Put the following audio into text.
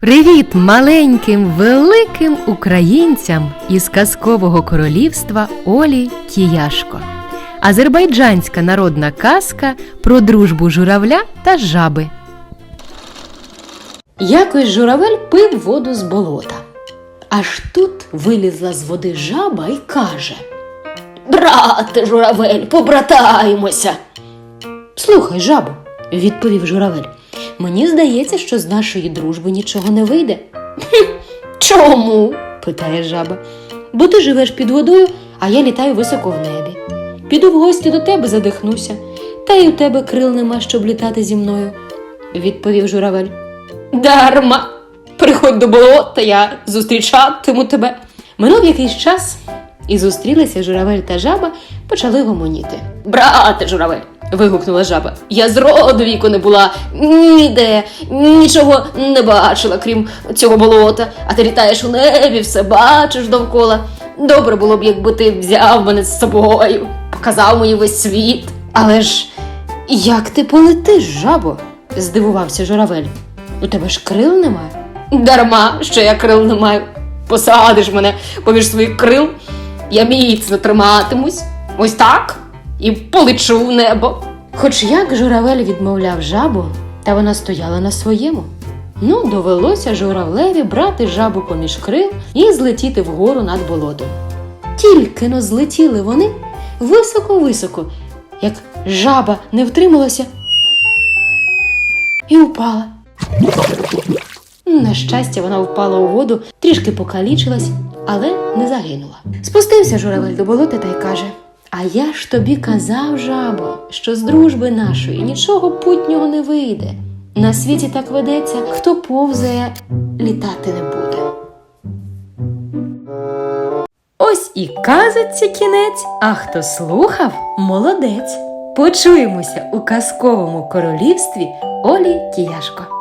Привіт маленьким великим українцям із казкового королівства Олі Кіяшко. Азербайджанська народна казка про дружбу журавля та жаби. Якось журавель пив воду з болота. Аж тут вилізла з води жаба і каже: Брате, журавель, побратаємося. Слухай, жабо, відповів журавель. Мені здається, що з нашої дружби нічого не вийде. Чому? питає жаба. Бо ти живеш під водою, а я літаю високо в небі. Піду в гості до тебе задихнуся, та й у тебе крил нема, щоб літати зі мною, відповів журавель. Дарма. Приходь до болота, я зустрічатиму тебе. Минув якийсь час, і зустрілися журавель та жаба, почали гомоніти. Брате, журавель. вигукнула жаба. Я з роду віку не була ніде, нічого не бачила, крім цього болота, а ти літаєш у небі, все бачиш довкола. Добре було б, якби ти взяв мене з собою, показав мені весь світ. Але ж як ти полетиш, жабо? здивувався журавель. У тебе ж крил немає? Дарма, що я крил не маю. Посадиш мене поміж своїх крил, я міцно триматимусь. Ось так і полечу в небо. Хоч як журавель відмовляв жабу, та вона стояла на своєму. Ну, довелося журавлеві брати жабу поміж крил і злетіти вгору над болотом. Тільки но злетіли вони високо-високо, як жаба не втрималася і упала. На щастя, вона впала у воду, трішки покалічилась, але не загинула. Спустився журавель до болота та й каже: А я ж тобі казав, жабо, що з дружби нашої нічого путнього не вийде. На світі так ведеться, хто повзає, літати не буде. Ось і казиться кінець, а хто слухав, молодець. Почуємося у казковому королівстві Олі Кіяшко.